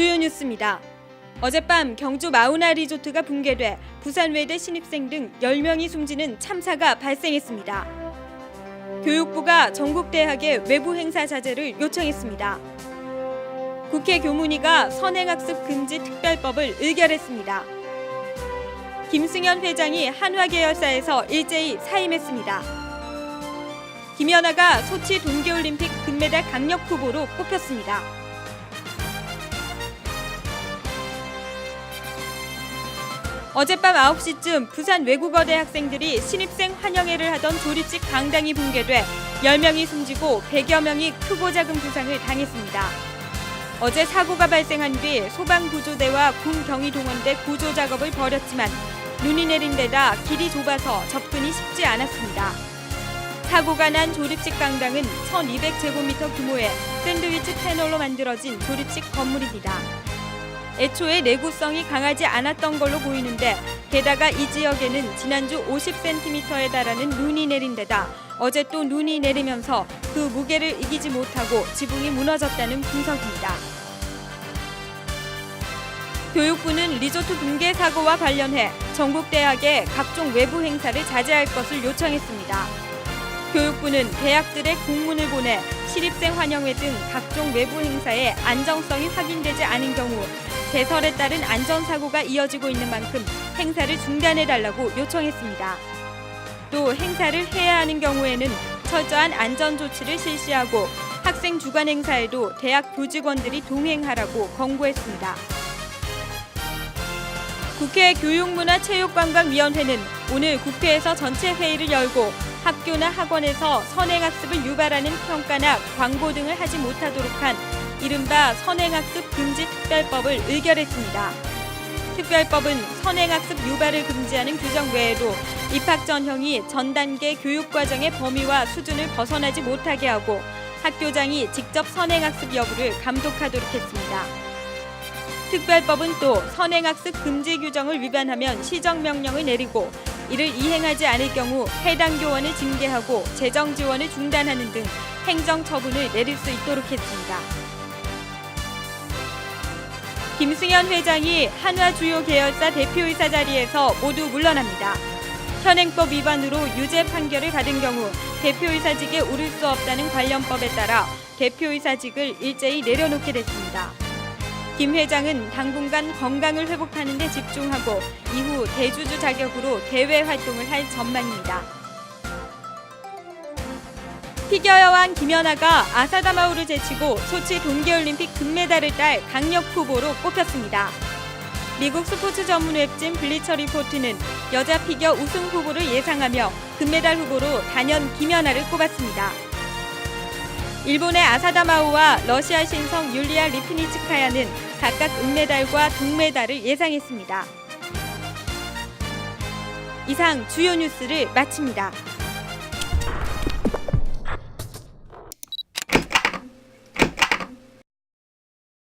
주요 뉴스입니다. 어젯밤 경주 마우나 리조트가 붕괴돼 부산 외대 신입생 등 10명이 숨지는 참사가 발생했습니다. 교육부가 전국 대학의 외부 행사 자제를 요청했습니다. 국회 교문위가 선행학습 금지 특별법을 의결했습니다. 김승현 회장이 한화 계열사에서 일제히 사임했습니다. 김연아가 소치 동계올림픽 금메달 강력 후보로 뽑혔습니다. 어젯밤 9시쯤 부산 외국어대 학생들이 신입생 환영회를 하던 조립식 강당이 붕괴돼 10명이 숨지고 100여 명이 크고 작은 부상을 당했습니다. 어제 사고가 발생한 뒤 소방구조대와 군경위 동원대 구조 작업을 벌였지만 눈이 내린 데다 길이 좁아서 접근이 쉽지 않았습니다. 사고가 난 조립식 강당은 1200제곱미터 규모의 샌드위치 패널로 만들어진 조립식 건물입니다. 애초에 내구성이 강하지 않았던 걸로 보이는데 게다가 이 지역에는 지난주 50cm에 달하는 눈이 내린 데다 어제 또 눈이 내리면서 그 무게를 이기지 못하고 지붕이 무너졌다는 분석입니다. 교육부는 리조트 붕괴 사고와 관련해 전국 대학의 각종 외부 행사를 자제할 것을 요청했습니다. 교육부는 대학들의 공문을 보내 신입생 환영회 등 각종 외부 행사의 안정성이 확인되지 않은 경우 개설에 따른 안전사고가 이어지고 있는 만큼 행사를 중단해달라고 요청했습니다. 또 행사를 해야 하는 경우에는 철저한 안전조치를 실시하고 학생 주관 행사에도 대학 교직원들이 동행하라고 권고했습니다. 국회 교육문화체육관광위원회는 오늘 국회에서 전체 회의를 열고 학교나 학원에서 선행학습을 유발하는 평가나 광고 등을 하지 못하도록 한 이른바 선행학습 금지 특별법을 의결했습니다. 특별법은 선행학습 유발을 금지하는 규정 외에도 입학 전형이 전 단계 교육 과정의 범위와 수준을 벗어나지 못하게 하고 학교장이 직접 선행학습 여부를 감독하도록 했습니다. 특별법은 또 선행학습 금지 규정을 위반하면 시정명령을 내리고 이를 이행하지 않을 경우 해당 교원을 징계하고 재정 지원을 중단하는 등 행정 처분을 내릴 수 있도록 했습니다. 김승현 회장이 한화 주요 계열사 대표이사 자리에서 모두 물러납니다. 현행법 위반으로 유죄 판결을 받은 경우 대표이사직에 오를 수 없다는 관련법에 따라 대표이사직을 일제히 내려놓게 됐습니다. 김 회장은 당분간 건강을 회복하는 데 집중하고 이후 대주주 자격으로 대외 활동을 할 전망입니다. 피겨 여왕 김연아가 아사다마우를 제치고 소치 동계올림픽 금메달을 딸 강력 후보로 뽑혔습니다. 미국 스포츠 전문 웹진 블리처 리포트는 여자 피겨 우승 후보를 예상하며 금메달 후보로 단연 김연아를 꼽았습니다. 일본의 아사다마우와 러시아 신성 율리아 리피니츠카야는 각각 은메달과 동메달을 예상했습니다. 이상 주요 뉴스를 마칩니다.